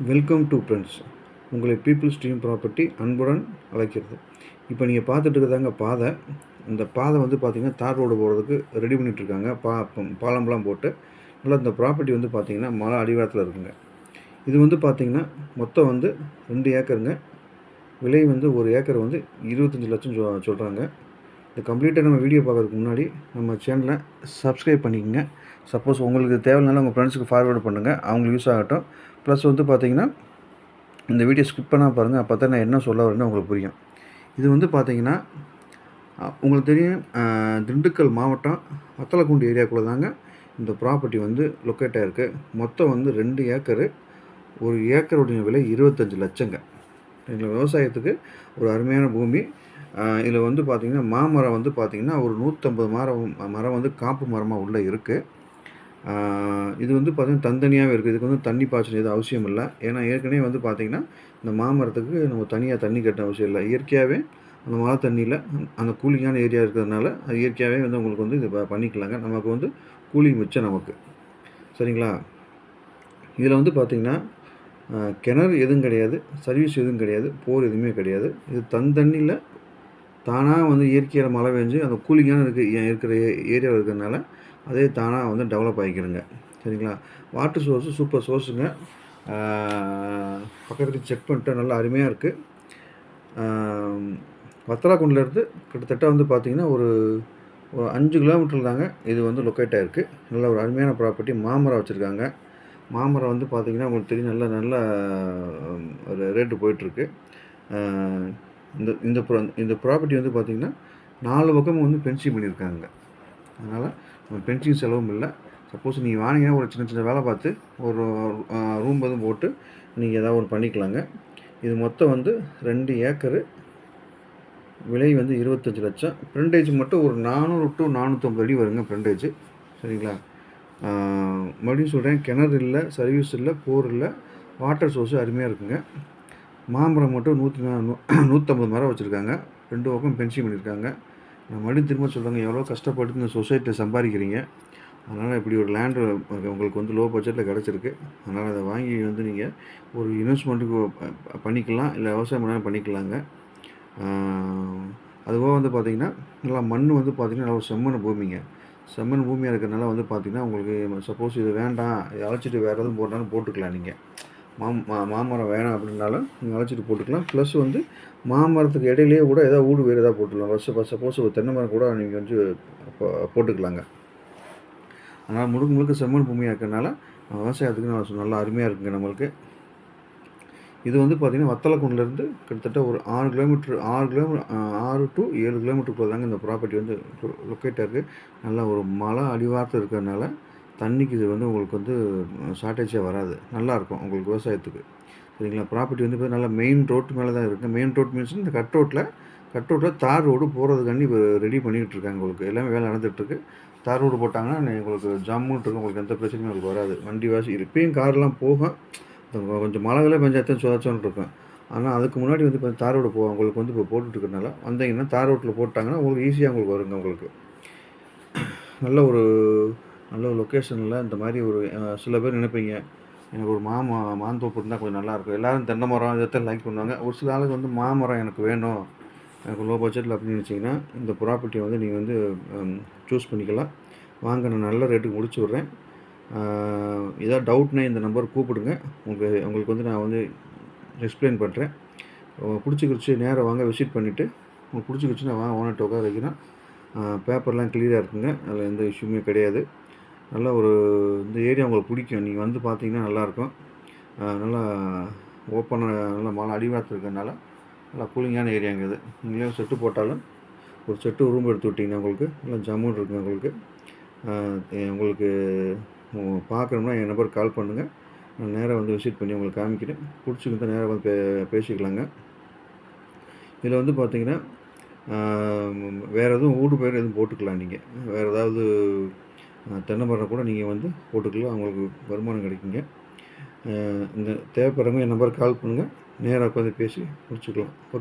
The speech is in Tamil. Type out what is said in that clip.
வெல்கம் டு ஃப்ரெண்ட்ஸ் உங்களை பீப்புள்ஸ் ட்ரீம் ப்ராப்பர்ட்டி அன்புடன் அழைக்கிறது. இப்போ நீங்கள் பார்த்துட்டு இருக்கிறதாங்க பாதை. இந்த பாதை வந்து பார்த்திங்கன்னா தார் ரோடு போகிறதுக்கு ரெடி பண்ணிகிட்ருக்காங்க பா பாலம்லாம் போட்டு. நல்லா இந்த ப்ராப்பர்ட்டி வந்து பார்த்திங்கன்னா மலை அடிவாரத்தில் இருக்குங்க. இது வந்து பார்த்திங்கன்னா மொத்தம் வந்து ரெண்டு ஏக்கருங்க. விலை வந்து ஒரு ஏக்கர் வந்து இருபத்தஞ்சி லட்சம் சொ சொல்கிறாங்க இந்த கம்ப்ளீட்டாக நம்ம வீடியோ பார்க்கறதுக்கு முன்னாடி நம்ம சேனலை சப்ஸ்கிரைப் பண்ணிக்கோங்க. சப்போஸ் உங்களுக்கு தேவையில்லைனாலும் உங்கள் ஃப்ரெண்ட்ஸுக்கு ஃபார்வேர்டு பண்ணுங்கள் அவங்களுக்கு யூஸ் ஆகட்டும். ப்ளஸ் வந்து பார்த்தீங்கன்னா இந்த வீடியோ ஸ்கிப் பண்ணால் பாருங்கள் அப்போ தான் நான் என்ன சொல்ல வரேன்னு உங்களுக்கு புரியும். இது வந்து பார்த்தீங்கன்னா உங்களுக்கு தெரியும் திண்டுக்கல் மாவட்டம் வத்தலக்குண்டு ஏரியாக்குள்ளே தாங்க இந்த ப்ராப்பர்ட்டி வந்து லொக்கேட் ஆகிருக்கு மொத்தம் வந்து ரெண்டு ஏக்கரு. ஒரு ஏக்கருடைய விலை இருபத்தஞ்சி லட்சங்க. எங்களுக்கு விவசாயத்துக்கு ஒரு அருமையான பூமி. இதில் வந்து பார்த்திங்கன்னா மாமரம் வந்து பார்த்திங்கன்னா ஒரு நூற்றம்பது மரம் மரம் வந்து காப்பு மரமாக உள்ளே இருக்குது இது வந்து பார்த்திங்கன்னா தனித்தனியாகவே இருக்குது. இதுக்கு வந்து தண்ணி பாய்ச்சல் எதுவும் அவசியம் இல்லை. ஏன்னா ஏற்கனவே வந்து பார்த்திங்கன்னா இந்த மாமரத்துக்கு நம்ம தனியாக தண்ணி கட்ட அவசியம் இல்லை. இயற்கையாகவே அந்த மழை தண்ணியில் அந்த கூலிங்கான ஏரியா இருக்கிறதுனால அது இயற்கையாகவே வந்து உங்களுக்கு வந்து இது ப- பண்ணிக்கலாங்க. நமக்கு வந்து கூலிங் மிச்சம் நமக்கு. சரிங்களா? இதில் வந்து பார்த்திங்கன்னா கிணறு எதுவும் கிடையாது. சர்வீஸ் எதுவும் கிடையாது. போர் எதுவுமே கிடையாது. இது தந்தண்ணியில் தானாக வந்து இயற்கையில் மழை பெஞ்சு அந்த கூலிங்கான இருக்கு இருக்கிற ஏரியாவில் இருக்கிறதுனால அதே தானாக வந்து டெவலப் ஆகிக்கிறங்க சரிங்களா? வாட்டர் சோர்ஸு சூப்பர் சோர்ஸுங்க பக்கத்துக்கு செக் பண்ணிட்டு நல்லா அருமையாக இருக்குது வத்தலாக்குண்டிலேருந்து கிட்டத்தட்ட வந்து பார்த்திங்கன்னா ஒரு ஒரு அஞ்சு கிலோமீட்டர் தாங்க இது வந்து லொக்கேட் ஆகிருக்கு நல்ல ஒரு அருமையான ப்ராப்பர்ட்டி மாமரம் வச்சுருக்காங்க. மாமரம் வந்து பார்த்திங்கன்னா உங்களுக்கு தெரியும் நல்ல நல்ல ஒரு ரேட்டு போயிட்டுருக்கு. இந்த இந்த ப்ரா- இந்த ப்ராப்பர்ட்டி வந்து பார்த்திங்கன்னா நாலு பக்கமும் வந்து பென்சிங் பண்ணியிருக்காங்க. அதனால் பென்சிங் செலவும் இல்லை. சப்போஸ் நீங்கள் வாங்கினா ஒரு சின்ன சின்ன வேலை பார்த்து ஒரு ரூம் எதுவும் போட்டு நீங்கள் ஏதாவது ஒன்று பண்ணிக்கலாங்க. இது மொத்தம் வந்து ரெண்டு ஏக்கரு. விலை வந்து இருபத்தஞ்சி லட்சம். ஃப்ரண்டேஜ் மட்டும் ஒரு நானூறு டு நானூற்றம்பது அடி வருங்க ஃப்ரண்டேஜ் சரிங்களா? மறுபடியும் சொல்கிறேன் கிணறு இல்லை சர்வீஸ் இல்லை போர் இல்லை வாட்டர் சோர்ஸு அருமையாக இருக்குங்க. மாமரம் மட்டும் நூற்றி நூற்றம்பது மரம் வச்சுருக்காங்க. ரெண்டு பக்கம் பென்சிங் பண்ணியிருக்காங்க நான் மறுபடியும் திரும்ப சொல்கிறாங்க எவ்வளோ கஷ்டப்பட்டு இந்த சொசைட்டியில் சம்பாதிக்கிறீங்க? அதனால் இப்படி ஒரு லேண்டு உங்களுக்கு வந்து லோ பட்ஜெட்டில் கிடச்சிருக்கு. அதனால் அதை வாங்கி வந்து நீங்கள் ஒரு இன்வெஸ்ட்மெண்ட்டுக்கு பண்ணிக்கலாம். இல்லை விவசாயம் பண்ணாலும் பண்ணிக்கலாங்க. அதுபோக வந்து பார்த்திங்கன்னா நல்லா மண் வந்து பார்த்திங்கன்னா நல்லா செம்மண் பூமிங்க. செம்மண் பூமியாக இருக்கிறனால வந்து பார்த்திங்கன்னா உங்களுக்கு சப்போஸ் இது வேண்டாம் இதை அழைச்சிட்டு வேறு எதுவும் போட்டாலும் போட்டுக்கலாம் நீங்கள் மாம் மா- மாமரம் வேணாம் அப்படின்னாலும் நீங்கள் அழைச்சிட்டு போட்டுக்கலாம். ப்ளஸ் வந்து மாமரத்துக்கு இடையிலேயே கூட ஏதாவது ஊடு வேறு ஏதாவது போட்டுக்கலாம். ஃபஸ்ட்டு சப்போஸ் ஒரு தென்னை மரம் கூட நீங்கள் வந்து போட்டுக்கலாங்க. அதனால் முழுக்க முழுக்க செம்மண் பூமியாக இருக்கிறனால விவசாயத்துக்கு நல்லா நல்லா அருமையாக இருக்குங்க நம்மளுக்கு. இது வந்து பார்த்திங்கன்னா வத்தலக்குண்டிலேருந்து கிட்டத்தட்ட ஒரு ஆறு கிலோமீட்டர் ஆறு கிலோமீட்டர் ஆறு டு ஏழு கிலோமீட்டருக்குள்ளே தாங்க இந்த ப்ராப்பர்ட்டி வந்து லொக்கேட்டாக இருக்குது நல்லா ஒரு மலை அடிவாரத்தில் இருக்கிறதுனால தண்ணிக்கு இது வந்து உங்களுக்கு வந்து ஷார்ட்டேஜே வராது. நல்லாயிருக்கும் உங்களுக்கு விவசாயத்துக்கு. சரிங்களா? ப்ராப்பர்ட்டி வந்து இப்போ நல்லா மெயின் ரோட்டு மேலே தான் இருக்குது மெயின் ரோட் மீன்ஸ் இந்த கட் ரோட்டில் கட் ரோட்டில் தார் ரோடு போகிறதுக்காண்டி இப்போ ரெடி பண்ணிக்கிட்டு இருக்காங்க உங்களுக்கு. எல்லாமே வேலை நடந்துகிட்ருக்கு. தார் ரோடு போட்டாங்கன்னா உங்களுக்கு ஜம்முன்னு இருக்கும் உங்களுக்கு எந்த பிரச்சனையும் உங்களுக்கு வராது. வண்டி வாசி இப்பயும் கார்லாம் போகும் கொஞ்சம் மழைகளே பெஞ்சாத்தான் சுதாச்சோன்னு இருக்கும் ஆனால் அதுக்கு முன்னாடி வந்து இப்போ தார் ரோடு போ உங்களுக்கு வந்து இப்போ போட்டுட்ருக்கனால வந்தீங்கன்னா தார் ரோட்டில் போட்டாங்கன்னா உங்களுக்கு ஈஸியாக உங்களுக்கு வருங்க உங்களுக்கு. நல்ல ஒரு நல்ல லொக்கேஷனில் இந்த மாதிரி ஒரு சில பேர் நினைப்பீங்க எனக்கு ஒரு மாமா மாந்தோப்பு இருந்தால் கொஞ்சம் நல்லாயிருக்கும் எல்லாரும் தென்னை மரம் இதை லைக் பண்ணுவாங்க. ஒரு சில ஆளுக்கு வந்து மாமரம் எனக்கு வேணும் எனக்கு லோ பட்ஜெட்டில் அப்படின்னு நினச்சிங்கன்னா இந்த ப்ராப்பர்ட்டியை வந்து நீங்கள் வந்து சூஸ் பண்ணிக்கலாம். வாங்க நான் நல்ல ரேட்டுக்கு முடிச்சு விட்றேன். எதாவது ஏதாவது டவுட்னா இந்த நம்பர் கூப்பிடுங்க. உங்களுக்கு உங்களுக்கு வந்து நான் வந்து எக்ஸ்பிளைன் பண்ணுறேன் பிடிச்சிக்கிடுச்சு நேராக வாங்க விசிட் பண்ணிவிட்டு உங்களுக்கு பிடிச்சிக்கிடுச்சுன்னா வாங்க ஓனர்கிட்ட உட்கார வைக்கிறேன். பேப்பர்லாம் கிளியராக இருக்குங்க. அதில் எந்த இஷ்யூமே கிடையாது. நல்ல ஒரு இந்த ஏரியா உங்களுக்கு பிடிக்கும். நீங்கள் வந்து பார்த்தீங்கன்னா நல்லாயிருக்கும். நல்லா ஓப்பனாக நல்லா மழை அடிவாரத்தில் இருக்கிறதுனால நல்லா கூலிங்கான ஏரியாங்க இது. நீங்களே செட்டு போட்டாலும் ஒரு செட்டு ரூம் எடுத்து விட்டிங்கன்னா உங்களுக்கு நல்லா ஜம்முன்னு இருக்குங்க உங்களுக்கு. உங்களுக்கு பார்க்குறோம்னா பார்க்கணும்னா என் நம்பருக்கு கால் பண்ணுங்கள் நான் நேராக வந்து விசிட் பண்ணி உங்களுக்கு காமிக்கிறேன். பிடிச்சிக்கிட்டு நேராக வந்து பே பேசிக்கலாங்க. இதில் வந்து பார்த்தீங்கன்னா வேறு எதுவும் ஊடு பேர் எதுவும் போட்டுக்கலாம் நீங்கள் வேறு ஏதாவது தென்னை மரம் கூட நீங்கள் வந்து போட்டுக்கலாம். அவங்களுக்கு வருமானம் கிடைக்குங்க. இந்த தேவைப்படுறவங்க என் நம்பருக்கு கால் பண்ணுங்கள் நேராக உட்காந்து பேசி முடிச்சுக்கலாம். ஓகே.